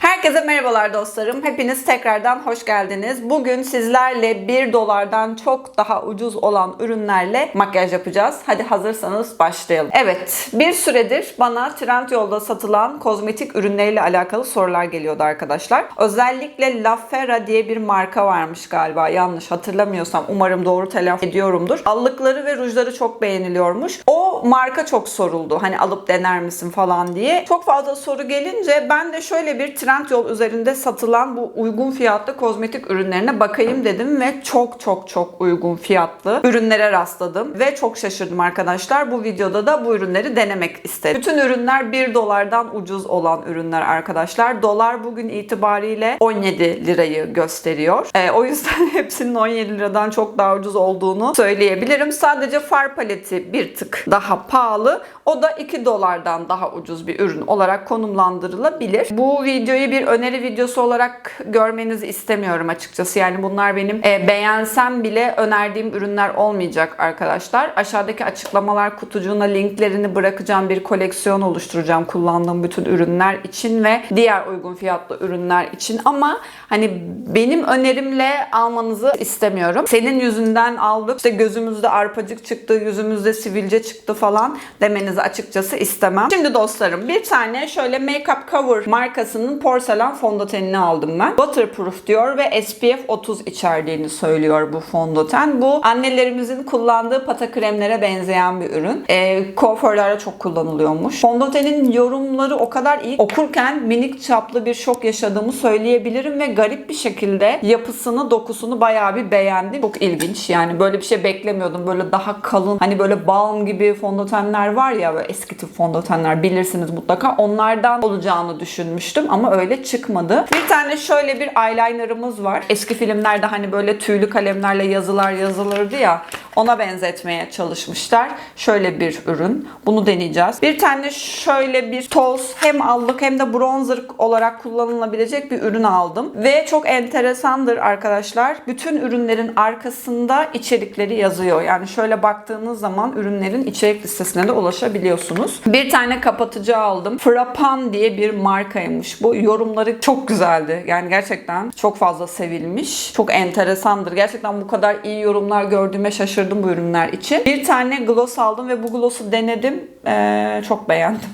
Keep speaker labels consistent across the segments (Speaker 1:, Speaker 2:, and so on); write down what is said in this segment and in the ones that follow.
Speaker 1: Herkese merhabalar dostlarım. Hepiniz tekrardan hoş geldiniz. Bugün sizlerle 1 dolardan çok daha ucuz olan ürünlerle makyaj yapacağız. Hadi hazırsanız başlayalım. Evet, bir süredir bana Trendyol'da satılan kozmetik ürünleriyle alakalı sorular geliyordu arkadaşlar. Özellikle La Ferra diye bir marka varmış galiba. Yanlış hatırlamıyorsam umarım doğru telaffuz ediyorumdur. Allıkları ve rujları çok beğeniliyormuş. O marka çok soruldu. Hani alıp dener misin falan diye. Çok fazla soru gelince ben de şöyle bir Trendyol üzerinde satılan bu uygun fiyatlı kozmetik ürünlerine bakayım dedim ve çok çok çok uygun fiyatlı ürünlere rastladım ve çok şaşırdım arkadaşlar. Bu videoda da bu ürünleri denemek istedim. Bütün ürünler 1 dolardan ucuz olan ürünler arkadaşlar. Dolar bugün itibariyle 17 lirayı gösteriyor. Ee, o yüzden hepsinin 17 liradan çok daha ucuz olduğunu söyleyebilirim. Sadece far paleti bir tık daha pahalı. O da 2 dolardan daha ucuz bir ürün olarak konumlandırılabilir. Bu videoyu bir öneri videosu olarak görmenizi istemiyorum açıkçası. Yani bunlar benim e, beğensem bile önerdiğim ürünler olmayacak arkadaşlar. Aşağıdaki açıklamalar kutucuğuna linklerini bırakacağım bir koleksiyon oluşturacağım kullandığım bütün ürünler için ve diğer uygun fiyatlı ürünler için ama hani benim önerimle almanızı istemiyorum. Senin yüzünden aldık işte gözümüzde arpacık çıktı, yüzümüzde sivilce çıktı falan demenizi açıkçası istemem. Şimdi dostlarım bir tane şöyle Makeup Cover markasının porselen fondötenini aldım ben. Waterproof diyor ve SPF 30 içerdiğini söylüyor bu fondöten. Bu annelerimizin kullandığı pata kremlere benzeyen bir ürün. E, kuaförlerde çok kullanılıyormuş. Fondötenin yorumları o kadar iyi. Okurken minik çaplı bir şok yaşadığımı söyleyebilirim ve garip bir şekilde yapısını, dokusunu bayağı bir beğendim. Çok ilginç. Yani böyle bir şey beklemiyordum. Böyle daha kalın, hani böyle balm gibi fondötenler var ya böyle eski tip fondötenler bilirsiniz mutlaka. Onlardan olacağını düşünmüştüm ama öyle çıkmadı. Bir tane şöyle bir eyelinerımız var. Eski filmlerde hani böyle tüylü kalemlerle yazılar yazılırdı ya. Ona benzetmeye çalışmışlar. Şöyle bir ürün. Bunu deneyeceğiz. Bir tane şöyle bir toz hem allık hem de bronzer olarak kullanılabilecek bir ürün aldım. Ve çok enteresandır arkadaşlar. Bütün ürünlerin arkasında içerikleri yazıyor. Yani şöyle baktığınız zaman ürünlerin içerik listesine de ulaşabiliyorsunuz. Bir tane kapatıcı aldım. Frappan diye bir markaymış bu. Yorumları çok güzeldi. Yani gerçekten çok fazla sevilmiş. Çok enteresandır. Gerçekten bu kadar iyi yorumlar gördüğüme şaşırdım bu ürünler için. Bir tane gloss aldım ve bu gloss'u denedim. Ee, çok beğendim.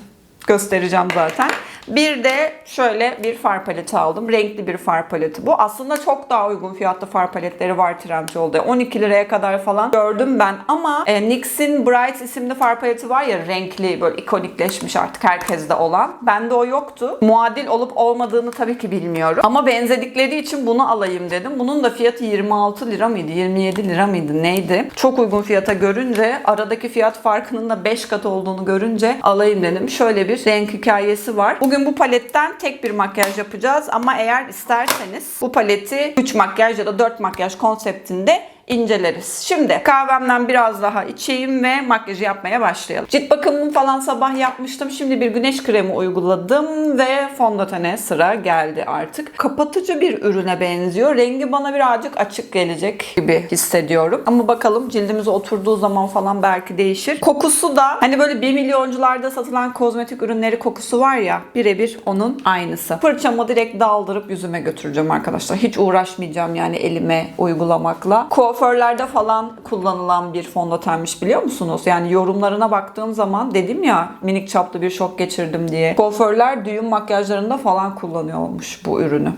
Speaker 1: Göstereceğim zaten. Bir de şöyle bir far paleti aldım. Renkli bir far paleti bu. Aslında çok daha uygun fiyatlı far paletleri var Trendyol'da. 12 liraya kadar falan gördüm ben. Ama e, NYX'in Bright isimli far paleti var ya renkli böyle ikonikleşmiş artık herkeste olan. Bende o yoktu. Muadil olup olmadığını tabii ki bilmiyorum. Ama benzedikleri için bunu alayım dedim. Bunun da fiyatı 26 lira mıydı? 27 lira mıydı? Neydi? Çok uygun fiyata görünce aradaki fiyat farkının da 5 kat olduğunu görünce alayım dedim. Şöyle bir renk hikayesi var. Bugün bu paletten tek bir makyaj yapacağız ama eğer isterseniz bu paleti 3 makyaj ya da 4 makyaj konseptinde inceleriz. Şimdi kahvemden biraz daha içeyim ve makyajı yapmaya başlayalım. Cilt bakımımı falan sabah yapmıştım. Şimdi bir güneş kremi uyguladım ve fondötene sıra geldi artık. Kapatıcı bir ürüne benziyor. Rengi bana birazcık açık gelecek gibi hissediyorum. Ama bakalım cildimize oturduğu zaman falan belki değişir. Kokusu da hani böyle 1 milyoncularda satılan kozmetik ürünleri kokusu var ya birebir onun aynısı. Fırçamı direkt daldırıp yüzüme götüreceğim arkadaşlar. Hiç uğraşmayacağım yani elime uygulamakla. Kuaförlerde falan kullanılan bir fondötenmiş biliyor musunuz? Yani yorumlarına baktığım zaman dedim ya minik çaplı bir şok geçirdim diye. Kuaförler düğün makyajlarında falan kullanıyormuş bu ürünü.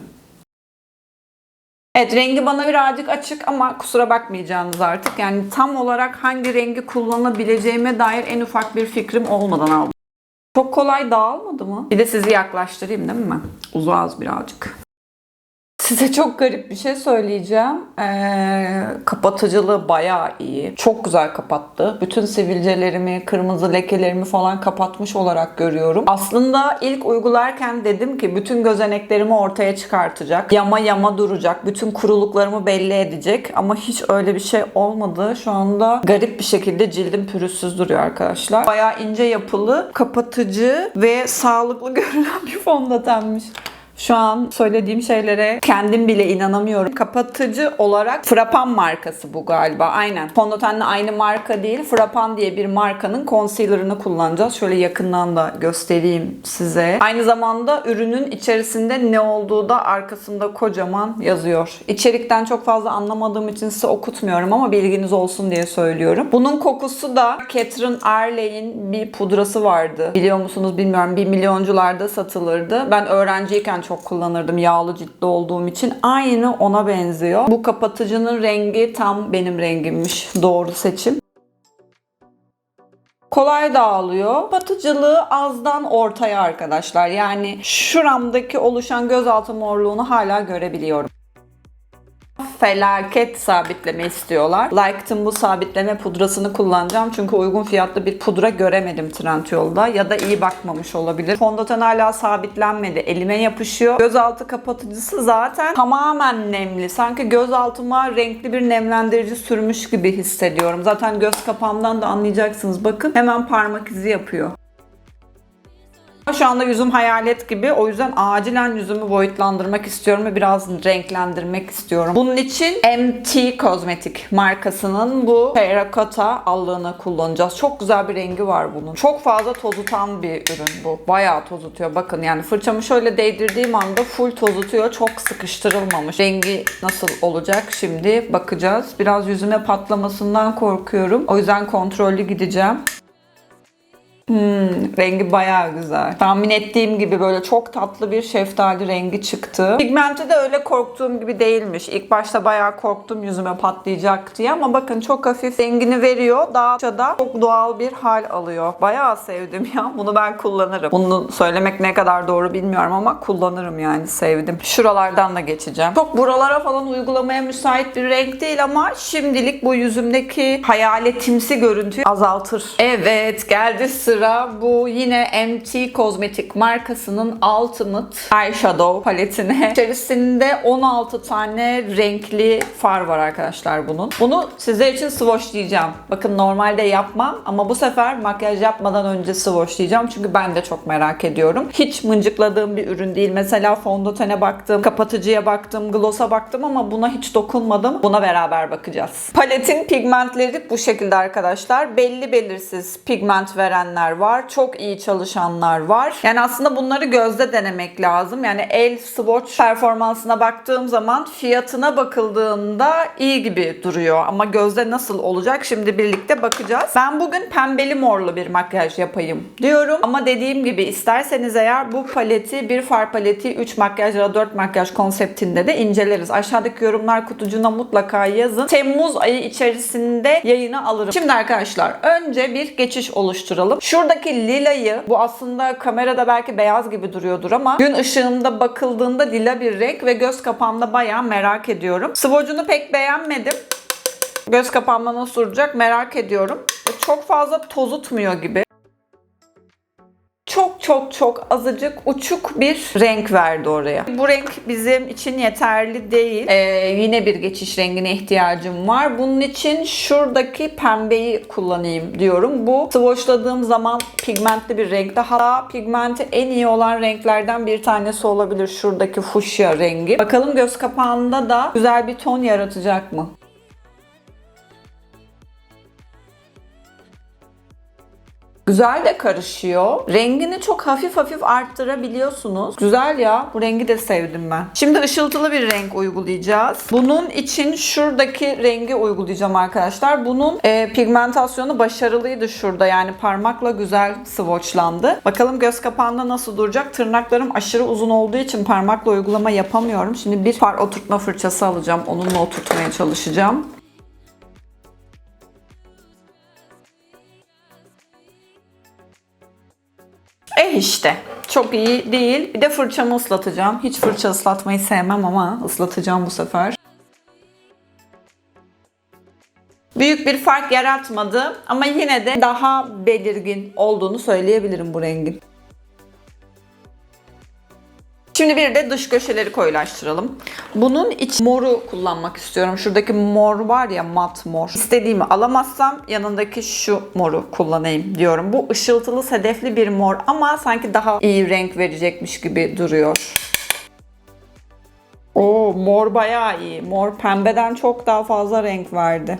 Speaker 1: Evet rengi bana birazcık açık ama kusura bakmayacağınız artık. Yani tam olarak hangi rengi kullanabileceğime dair en ufak bir fikrim olmadan aldım. Çok kolay dağılmadı mı? Bir de sizi yaklaştırayım değil mi? Uzağız birazcık. Size çok garip bir şey söyleyeceğim. Ee, kapatıcılığı bayağı iyi. Çok güzel kapattı. Bütün sivilcelerimi, kırmızı lekelerimi falan kapatmış olarak görüyorum. Aslında ilk uygularken dedim ki bütün gözeneklerimi ortaya çıkartacak. Yama yama duracak. Bütün kuruluklarımı belli edecek. Ama hiç öyle bir şey olmadı. Şu anda garip bir şekilde cildim pürüzsüz duruyor arkadaşlar. Bayağı ince yapılı, kapatıcı ve sağlıklı görünen bir fondötenmiş. Şu an söylediğim şeylere kendim bile inanamıyorum. Kapatıcı olarak Frapan markası bu galiba. Aynen. Fondötenle aynı marka değil. Frapan diye bir markanın concealer'ını kullanacağız. Şöyle yakından da göstereyim size. Aynı zamanda ürünün içerisinde ne olduğu da arkasında kocaman yazıyor. İçerikten çok fazla anlamadığım için size okutmuyorum ama bilginiz olsun diye söylüyorum. Bunun kokusu da Catherine Arley'in bir pudrası vardı. Biliyor musunuz bilmiyorum. Bir milyoncularda satılırdı. Ben öğrenciyken çok kullanırdım yağlı ciltli olduğum için. Aynı ona benziyor. Bu kapatıcının rengi tam benim rengimmiş. Doğru seçim. Kolay dağılıyor. Kapatıcılığı azdan ortaya arkadaşlar. Yani şuramdaki oluşan gözaltı morluğunu hala görebiliyorum felaket sabitleme istiyorlar. Like'tın bu sabitleme pudrasını kullanacağım. Çünkü uygun fiyatlı bir pudra göremedim Trendyol'da. Ya da iyi bakmamış olabilir. Fondöten hala sabitlenmedi. Elime yapışıyor. Gözaltı kapatıcısı zaten tamamen nemli. Sanki gözaltıma renkli bir nemlendirici sürmüş gibi hissediyorum. Zaten göz kapağımdan da anlayacaksınız. Bakın hemen parmak izi yapıyor. Şu anda yüzüm hayalet gibi. O yüzden acilen yüzümü boyutlandırmak istiyorum ve biraz renklendirmek istiyorum. Bunun için MT Kozmetik markasının bu terracotta allığını kullanacağız. Çok güzel bir rengi var bunun. Çok fazla tozutan bir ürün bu. Bayağı tozutuyor. Bakın yani fırçamı şöyle değdirdiğim anda full tozutuyor. Çok sıkıştırılmamış. Rengi nasıl olacak şimdi bakacağız. Biraz yüzüme patlamasından korkuyorum. O yüzden kontrollü gideceğim. Hmm, rengi bayağı güzel. Tahmin ettiğim gibi böyle çok tatlı bir şeftali rengi çıktı. Pigmenti de öyle korktuğum gibi değilmiş. İlk başta bayağı korktum yüzüme patlayacak diye ama bakın çok hafif rengini veriyor. Daha da çok doğal bir hal alıyor. Bayağı sevdim ya. Bunu ben kullanırım. Bunu söylemek ne kadar doğru bilmiyorum ama kullanırım yani sevdim. Şuralardan da geçeceğim. Çok buralara falan uygulamaya müsait bir renk değil ama şimdilik bu yüzümdeki hayaletimsi görüntüyü azaltır. Evet geldi sıra sıra bu yine MT Kozmetik markasının Ultimate Eyeshadow paletine. İçerisinde 16 tane renkli far var arkadaşlar bunun. Bunu sizler için swatchlayacağım. Bakın normalde yapmam ama bu sefer makyaj yapmadan önce swatchlayacağım. Çünkü ben de çok merak ediyorum. Hiç mıncıkladığım bir ürün değil. Mesela fondötene baktım, kapatıcıya baktım, gloss'a baktım ama buna hiç dokunmadım. Buna beraber bakacağız. Paletin pigmentleri bu şekilde arkadaşlar. Belli belirsiz pigment verenler var. Çok iyi çalışanlar var. Yani aslında bunları gözde denemek lazım. Yani el swatch performansına baktığım zaman fiyatına bakıldığında iyi gibi duruyor. Ama gözde nasıl olacak şimdi birlikte bakacağız. Ben bugün pembeli morlu bir makyaj yapayım diyorum. Ama dediğim gibi isterseniz eğer bu paleti bir far paleti 3 makyaj ya da 4 makyaj konseptinde de inceleriz. Aşağıdaki yorumlar kutucuğuna mutlaka yazın. Temmuz ayı içerisinde yayını alırım. Şimdi arkadaşlar önce bir geçiş oluşturalım. Şuradaki lilayı bu aslında kamerada belki beyaz gibi duruyordur ama gün ışığında bakıldığında lila bir renk ve göz kapağımda bayağı merak ediyorum. Swatch'unu pek beğenmedim. Göz kapağıma nasıl duracak merak ediyorum. Çok fazla tozutmuyor gibi çok çok çok azıcık uçuk bir renk verdi oraya. Bu renk bizim için yeterli değil. Ee, yine bir geçiş rengine ihtiyacım var. Bunun için şuradaki pembeyi kullanayım diyorum. Bu swatchladığım zaman pigmentli bir renkte. Hatta pigmenti en iyi olan renklerden bir tanesi olabilir. Şuradaki fuşya rengi. Bakalım göz kapağında da güzel bir ton yaratacak mı? Güzel de karışıyor. Rengini çok hafif hafif arttırabiliyorsunuz. Güzel ya. Bu rengi de sevdim ben. Şimdi ışıltılı bir renk uygulayacağız. Bunun için şuradaki rengi uygulayacağım arkadaşlar. Bunun e, pigmentasyonu başarılıydı şurada. Yani parmakla güzel swatchlandı. Bakalım göz kapağında nasıl duracak. Tırnaklarım aşırı uzun olduğu için parmakla uygulama yapamıyorum. Şimdi bir far oturtma fırçası alacağım. Onunla oturtmaya çalışacağım. Eh işte. Çok iyi değil. Bir de fırçamı ıslatacağım. Hiç fırça ıslatmayı sevmem ama ıslatacağım bu sefer. Büyük bir fark yaratmadı ama yine de daha belirgin olduğunu söyleyebilirim bu rengin. Şimdi bir de dış köşeleri koyulaştıralım. Bunun için moru kullanmak istiyorum. Şuradaki mor var ya mat mor. İstediğimi alamazsam yanındaki şu moru kullanayım diyorum. Bu ışıltılı sedefli bir mor ama sanki daha iyi renk verecekmiş gibi duruyor. Oo mor bayağı iyi. Mor pembeden çok daha fazla renk verdi.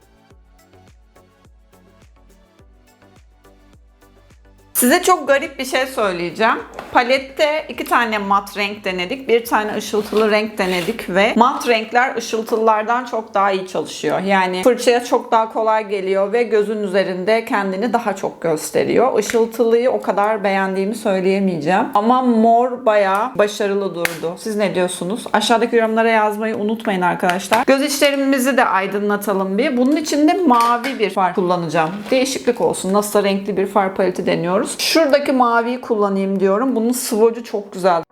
Speaker 1: Size çok garip bir şey söyleyeceğim. Palette iki tane mat renk denedik. Bir tane ışıltılı renk denedik ve mat renkler ışıltılılardan çok daha iyi çalışıyor. Yani fırçaya çok daha kolay geliyor ve gözün üzerinde kendini daha çok gösteriyor. Işıltılıyı o kadar beğendiğimi söyleyemeyeceğim. Ama mor bayağı başarılı durdu. Siz ne diyorsunuz? Aşağıdaki yorumlara yazmayı unutmayın arkadaşlar. Göz içlerimizi de aydınlatalım bir. Bunun için de mavi bir far kullanacağım. Değişiklik olsun. Nasıl renkli bir far paleti deniyoruz. Şuradaki maviyi kullanayım diyorum. Bunun swatch'u çok güzel.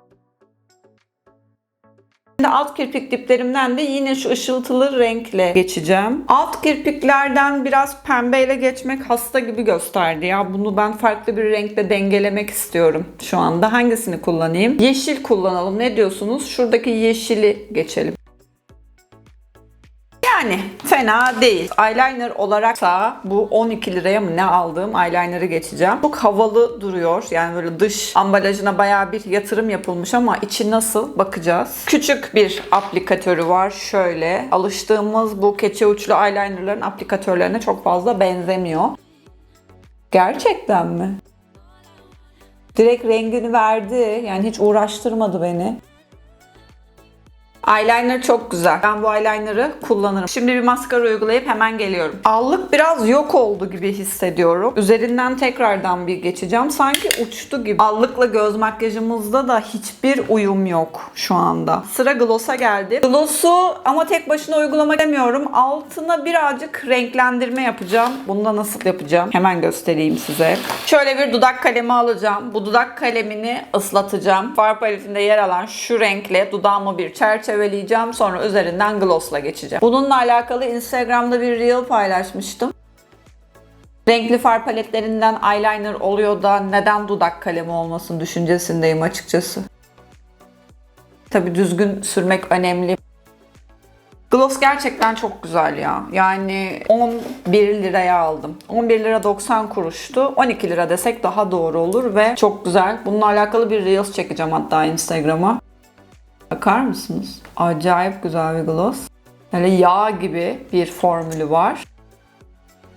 Speaker 1: Şimdi alt kirpik diplerimden de yine şu ışıltılı renkle geçeceğim. Alt kirpiklerden biraz pembeyle geçmek hasta gibi gösterdi ya. Bunu ben farklı bir renkle dengelemek istiyorum şu anda. Hangisini kullanayım? Yeşil kullanalım. Ne diyorsunuz? Şuradaki yeşili geçelim. Yani fena değil. Eyeliner olaraksa bu 12 liraya mı ne aldığım eyeliner'ı geçeceğim. Çok havalı duruyor. Yani böyle dış ambalajına bayağı bir yatırım yapılmış ama içi nasıl bakacağız. Küçük bir aplikatörü var. Şöyle alıştığımız bu keçe uçlu eyelinerların aplikatörlerine çok fazla benzemiyor. Gerçekten mi? Direkt rengini verdi. Yani hiç uğraştırmadı beni. Eyeliner çok güzel. Ben bu eyeliner'ı kullanırım. Şimdi bir maskara uygulayıp hemen geliyorum. Allık biraz yok oldu gibi hissediyorum. Üzerinden tekrardan bir geçeceğim. Sanki uçtu gibi. Allıkla göz makyajımızda da hiçbir uyum yok şu anda. Sıra gloss'a geldi. Gloss'u ama tek başına uygulamak demiyorum. Altına birazcık renklendirme yapacağım. Bunu da nasıl yapacağım? Hemen göstereyim size. Şöyle bir dudak kalemi alacağım. Bu dudak kalemini ıslatacağım. Far paletinde yer alan şu renkle dudağımı bir çerçeve çerçeveleyeceğim. Sonra üzerinden glossla geçeceğim. Bununla alakalı Instagram'da bir reel paylaşmıştım. Renkli far paletlerinden eyeliner oluyor da neden dudak kalemi olmasın düşüncesindeyim açıkçası. Tabi düzgün sürmek önemli. Gloss gerçekten çok güzel ya. Yani 11 liraya aldım. 11 lira 90 kuruştu. 12 lira desek daha doğru olur ve çok güzel. Bununla alakalı bir Reels çekeceğim hatta Instagram'a. Bakar mısınız? Acayip güzel bir gloss. Böyle yağ gibi bir formülü var.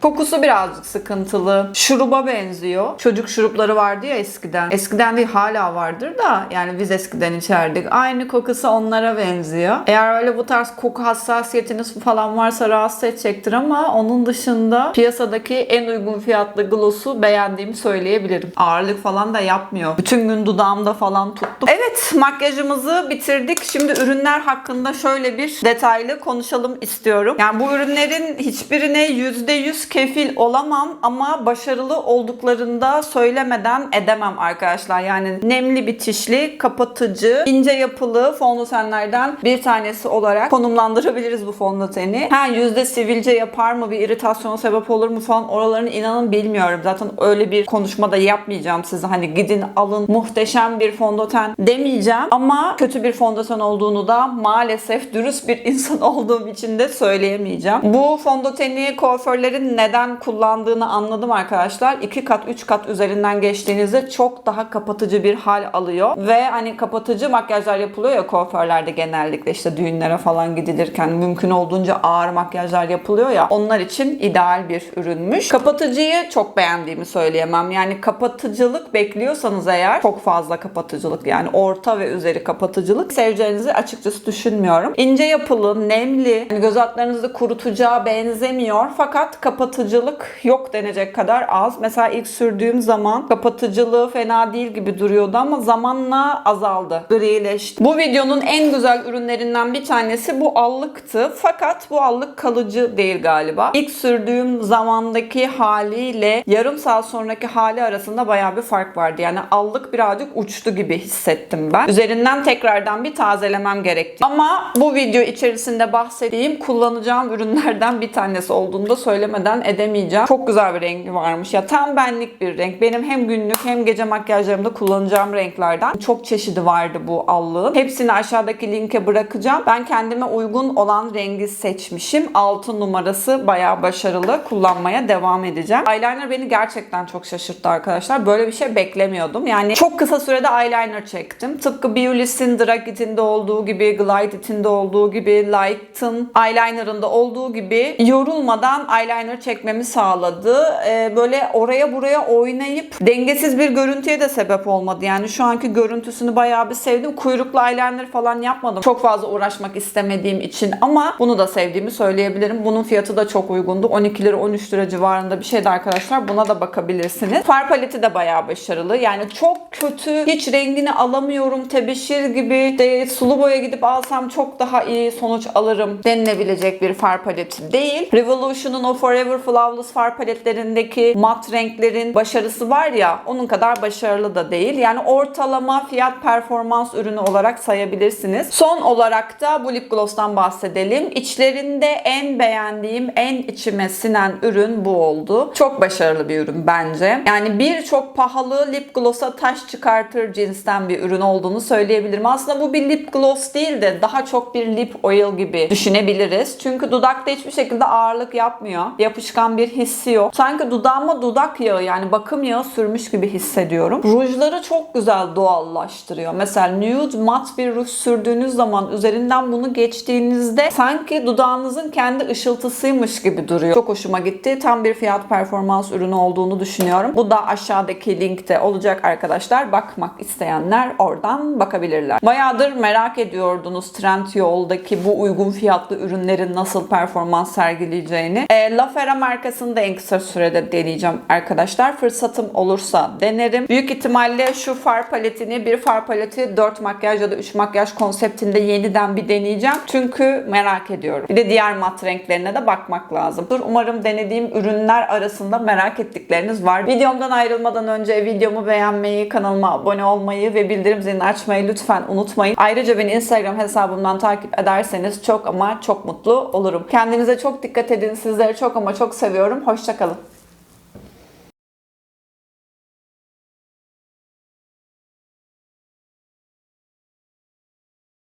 Speaker 1: Kokusu birazcık sıkıntılı. Şuruba benziyor. Çocuk şurupları vardı ya eskiden. Eskiden değil hala vardır da yani biz eskiden içerdik. Aynı kokusu onlara benziyor. Eğer öyle bu tarz koku hassasiyetiniz falan varsa rahatsız edecektir ama onun dışında piyasadaki en uygun fiyatlı gloss'u beğendiğimi söyleyebilirim. Ağırlık falan da yapmıyor. Bütün gün dudağımda falan tuttu. Evet makyajımızı bitirdik. Şimdi ürünler hakkında şöyle bir detaylı konuşalım istiyorum. Yani bu ürünlerin hiçbirine %100 kefil olamam ama başarılı olduklarında söylemeden edemem arkadaşlar. Yani nemli bitişli, kapatıcı, ince yapılı fondötenlerden bir tanesi olarak konumlandırabiliriz bu fondöteni. Ha yüzde sivilce yapar mı, bir iritasyona sebep olur mu falan oralarını inanın bilmiyorum. Zaten öyle bir konuşma da yapmayacağım size. Hani gidin alın muhteşem bir fondöten demeyeceğim. Ama kötü bir fondöten olduğunu da maalesef dürüst bir insan olduğum için de söyleyemeyeceğim. Bu fondöteni kuaförlerin neden kullandığını anladım arkadaşlar. 2 kat 3 kat üzerinden geçtiğinizde çok daha kapatıcı bir hal alıyor. Ve hani kapatıcı makyajlar yapılıyor ya kuaförlerde genellikle işte düğünlere falan gidilirken mümkün olduğunca ağır makyajlar yapılıyor ya onlar için ideal bir ürünmüş. Kapatıcıyı çok beğendiğimi söyleyemem. Yani kapatıcılık bekliyorsanız eğer çok fazla kapatıcılık yani orta ve üzeri kapatıcılık seveceğinizi açıkçası düşünmüyorum. İnce yapılı, nemli, yani göz altlarınızı kurutacağı benzemiyor fakat kapatıcılık yok denecek kadar az. Mesela ilk sürdüğüm zaman kapatıcılığı fena değil gibi duruyordu ama zamanla azaldı. Grileşti. Bu videonun en güzel ürünlerinden bir tanesi bu allıktı. Fakat bu allık kalıcı değil galiba. İlk sürdüğüm zamandaki haliyle yarım saat sonraki hali arasında baya bir fark vardı. Yani allık birazcık uçtu gibi hissettim ben. Üzerinden tekrardan bir tazelemem gerekti. Ama bu video içerisinde bahsettiğim kullanacağım ürünlerden bir tanesi olduğunu da söylemeden edemeyeceğim. Çok güzel bir rengi varmış. Ya tam benlik bir renk. Benim hem günlük hem gece makyajlarımda kullanacağım renklerden. Çok çeşidi vardı bu allığın. Hepsini aşağıdaki linke bırakacağım. Ben kendime uygun olan rengi seçmişim. 6 numarası bayağı başarılı. Kullanmaya devam edeceğim. Eyeliner beni gerçekten çok şaşırttı arkadaşlar. Böyle bir şey beklemiyordum. Yani çok kısa sürede eyeliner çektim. Tıpkı Beulis'in Drag It'inde olduğu gibi, Glide It'inde olduğu gibi, Light'ın eyeliner'ında olduğu gibi yorulmadan eyeliner çekmemi sağladı. Ee, böyle oraya buraya oynayıp dengesiz bir görüntüye de sebep olmadı. Yani şu anki görüntüsünü bayağı bir sevdim. Kuyruklu eyeliner falan yapmadım. Çok fazla uğraşmak istemediğim için ama bunu da sevdiğimi söyleyebilirim. Bunun fiyatı da çok uygundu. 12 lira 13 lira civarında bir şeydi arkadaşlar. Buna da bakabilirsiniz. Far paleti de bayağı başarılı. Yani çok kötü, hiç rengini alamıyorum, tebeşir gibi de sulu boya gidip alsam çok daha iyi sonuç alırım denilebilecek bir far paleti değil. Revolution'un o Forever Flawless far paletlerindeki mat renklerin başarısı var ya onun kadar başarılı da değil. Yani ortalama fiyat performans ürünü olarak sayabilirsiniz. Son olarak da bu lip gloss'tan bahsedelim. İçlerinde en beğendiğim, en içime sinen ürün bu oldu. Çok başarılı bir ürün bence. Yani birçok pahalı lip gloss'a taş çıkartır cinsten bir ürün olduğunu söyleyebilirim. Aslında bu bir lip gloss değil de daha çok bir lip oil gibi düşünebiliriz. Çünkü dudakta hiçbir şekilde ağırlık yapmıyor. Yapışkan bir hissi yok. Sanki dudağıma dudak yağı yani bakım yağı sürmüş gibi hissediyorum. Rujları çok güzel doğallaştırıyor. Mesela nude mat bir ruj sürdüğünüz zaman üzerinden bunu geçtiğinizde sanki dudağınızın kendi ışıltısıymış gibi duruyor. Çok hoşuma gitti. Tam bir fiyat performans ürünü olduğunu düşünüyorum. Bu da aşağıdaki linkte olacak arkadaşlar. Bakmak isteyenler oradan bakabilirler. Bayağıdır merak ediyordunuz Trendyol'daki bu uygun fiyatlı ürünlerin nasıl performans sergileyeceğini. E, La Fera markasını da en kısa sürede deneyeceğim arkadaşlar. Fırsatım olursa denerim. Büyük ihtimalle şu far paletini bir far paleti 4 makyaj ya da 3 makyaj konseptinde yeniden bir deneyeceğim. Çünkü merak ediyorum. Bir de diğer mat renklerine de bakmak lazım. Dur umarım denediğim ürünler arasında merak ettikleriniz var. Videomdan ayrılmadan önce videomu beğenmeyi, kanalıma abone olmayı ve bildirim zilini açmayı lütfen unutmayın. Ayrıca beni Instagram hesabımdan takip ederseniz çok ama çok mutlu olurum. Kendinize çok dikkat edin. Sizleri çok ama çok seviyorum. Hoşçakalın.